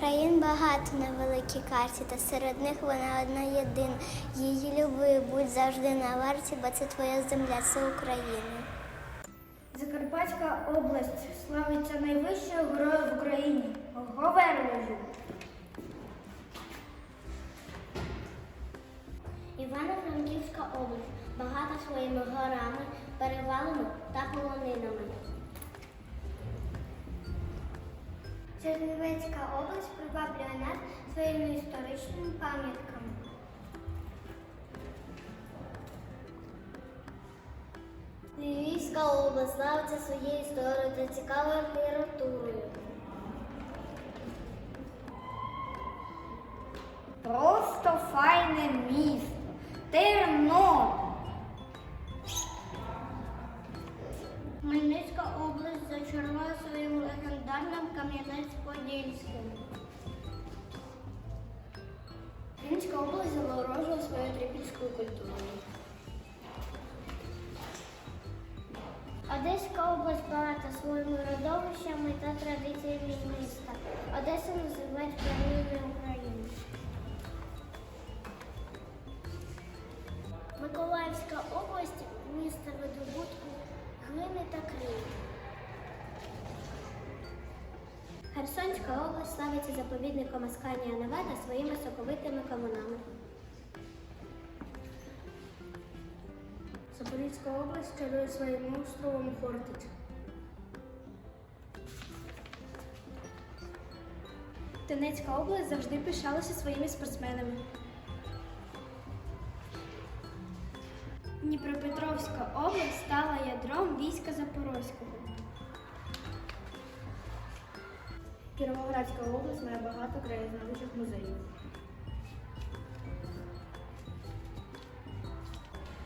Країн багато на великій карті, та серед них вона одна єдина. Її люби, будь завжди на варті, бо це твоя земля, це Україна. Закарпатська область славиться найвищою горою в Україні Говерлою. Івано-Франківська область багата своїми горами, перевалами та полонинами. Чернівецька область приваблює нас своїми історичними пам'ятками. Львівська область славиться своєю історією та цікавою літературою. Легендарним Кам'янець-Подільським. Вінська область заморожила свою трипільською культурою. Одеська область багата своїми родовищами та традиціями міста. Одесу називають країною України. Миколаївська область місто видобутку глини та криги. Херсонська область славиться заповідником Асканія Невада своїми соковитими кавунами. Запорізька область чарує своїм островом Хортиця. Донецька область завжди пишалася своїми спортсменами. Дніпропетровська область стала ядром війська Запорозького. Кіровоградська область має багато краєзнавчих музеїв.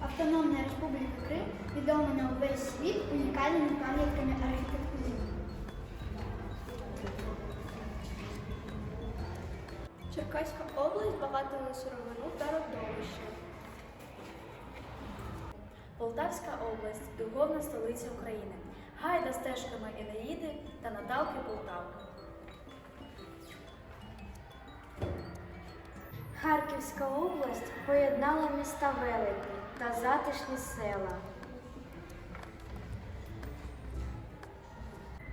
Автономна Республіка Крим відома на увесь світ унікальними пам'ятками архітектури. Черкаська область багата на сировину та родовище. Полтавська область духовна столиця України. Гайда стежками Енеїди та Наталки Полтавки. Харківська область поєднала міста великі та затишні села.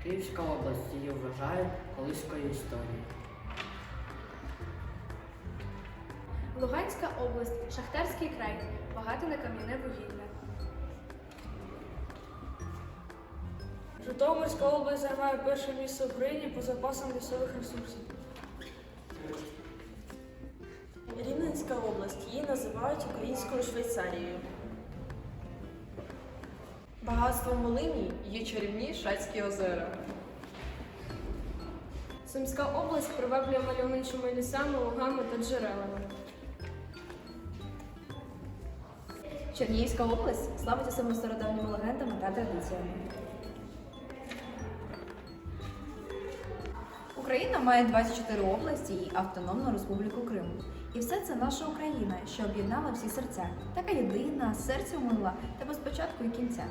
Київська область її вважають колискою історії. Луганська область Шахтарський край. Багато на кам'яне вугілля. Житомирська область займає перше місце в Україні по запасам лісових ресурсів. Рівненська область її називають українською Швейцарією. Багатством Волині є чарівні Шацькі озера. Сумська область приваблює мальовничими лісами, лугами та джерелами. Чернігівська область славиться своїми стародавніми легендами та традиціями. Україна має 24 області і Автономну Республіку Крим. І все це наша Україна, що об'єднала всі серця. Така єдина, серце мила та без початку і кінця.